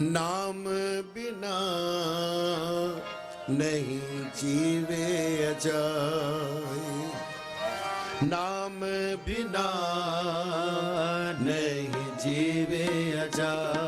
ਨਾਮ ਬਿਨਾ ਨਹੀਂ ਜੀਵੇ ਜਾਏ ਨਾਮ ਬਿਨਾ ਨਹੀਂ ਜੀਵੇ ਜਾਏ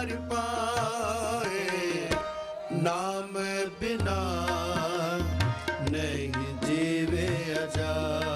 ਹਰ ਪਾਏ ਨਾਮ ਬਿਨਾ ਨਹੀਂ ਜੀਵੇ ਅਜਾ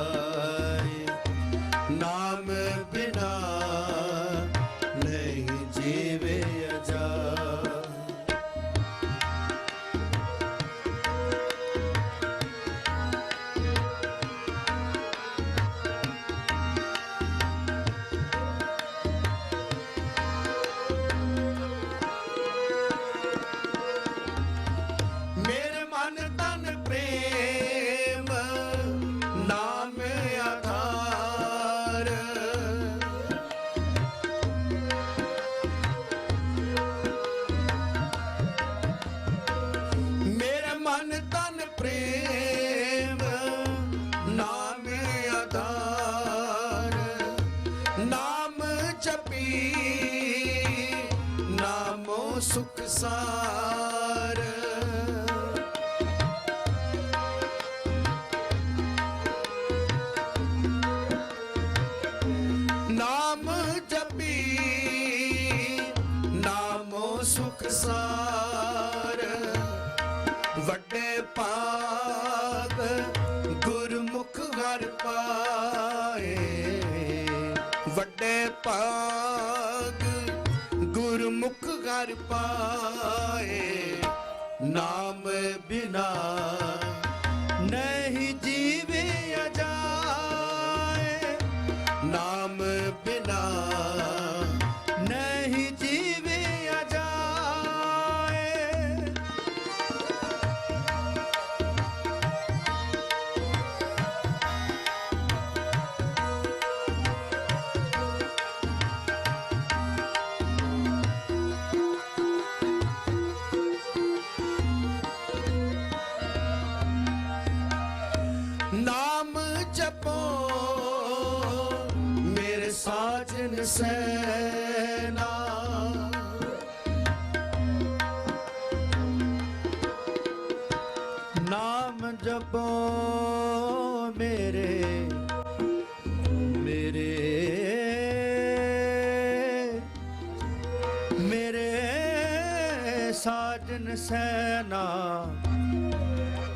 ਨਾਮ ਜਪੀ ਨਾਮੋ ਸੁਖ ਸਾਰ। ਨਾਮ ਜਪੀ ਨਾਮੋ ਸੁਖ ਸਾਰ। ਬਿਨਾ ਮੇਰੇ ਸੈਨਾ। ਨਾਮ ਜਪੋ ਮੇਰੇ ਮੇਰੇ ਮੇਰੇ ਸਾਜਨ ਸੈਨਾ।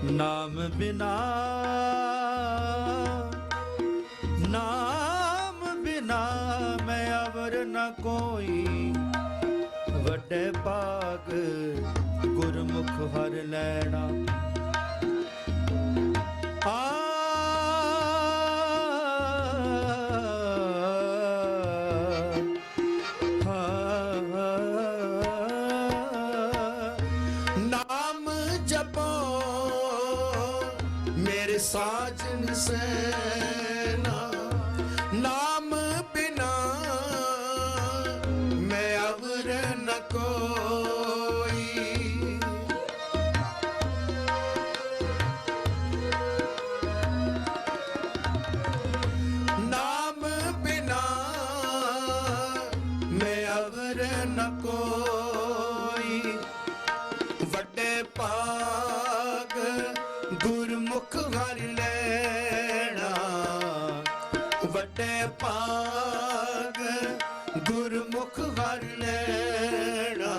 ਨਾਮ ਬਿਨਾ ਨਾਮ ਕੋਈ ਵੱਡੇ ਭਾਗ ਗੁਰਮੁਖ ਹਰ ਲੈਣਾ। ਆ ਨਾਮ ਜਪੋ ਮੇਰੇ ਸਾਜਨ ਸੈਨਾ। ਨਾਮ ਅਵਰ ਨ ਕੋਈ। ਵੱਡੇ ਭਾਗ ਗੁਰਮੁਖ ਹਰ ਲੈਣਾ। ਵੱਡੇ ਭਾਗ ਗੁਰਮੁਖ ਹਰ ਲੈਣਾ।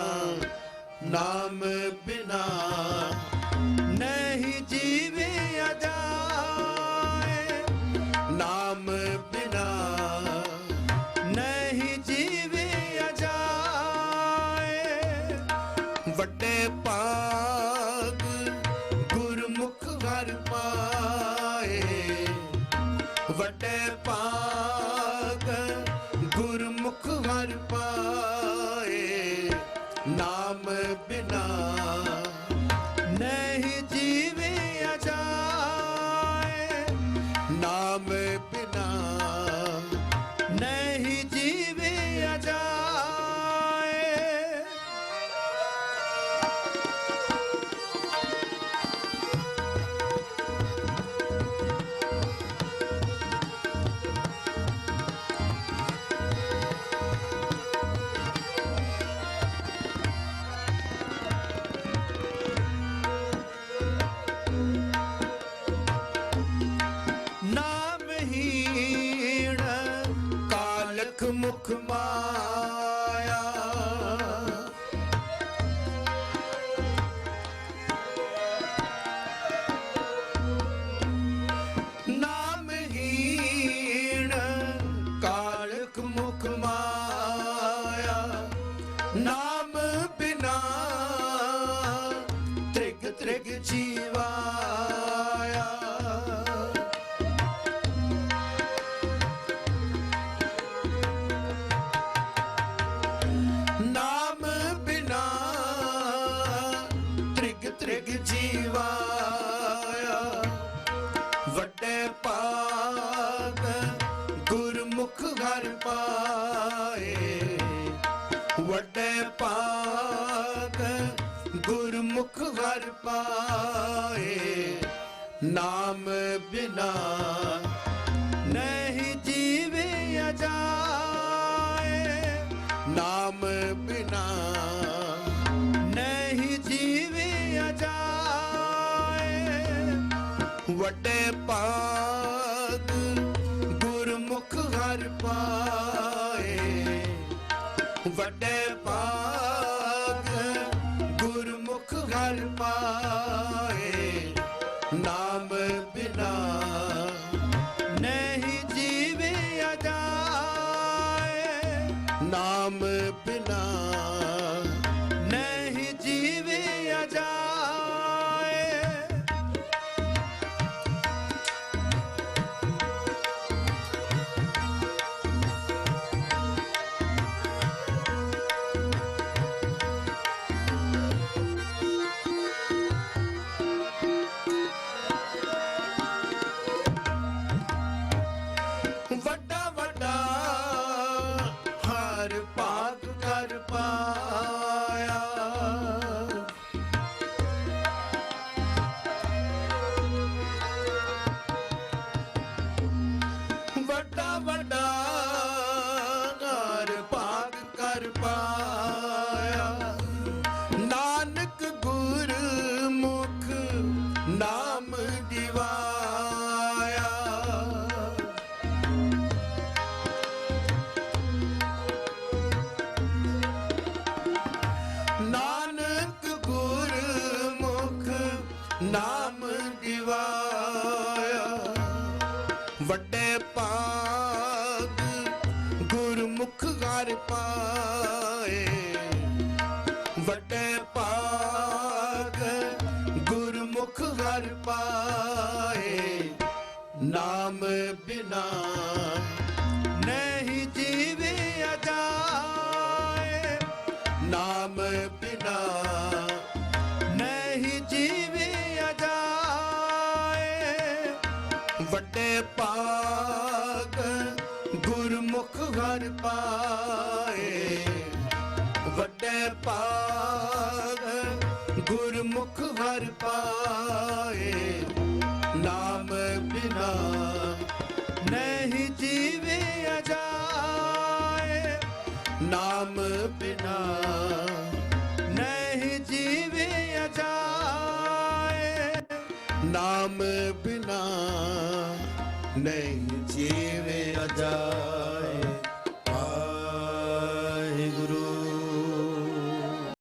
ਨਾਮ ਗੁਰਮੁਖ ਨਾਮ ਬਿਨਾ ਗੁਰਮੁਖ ਪਾਏ ਨਾਮ ਬਿਨਾ ਨਾਮ ਬਿਨਾ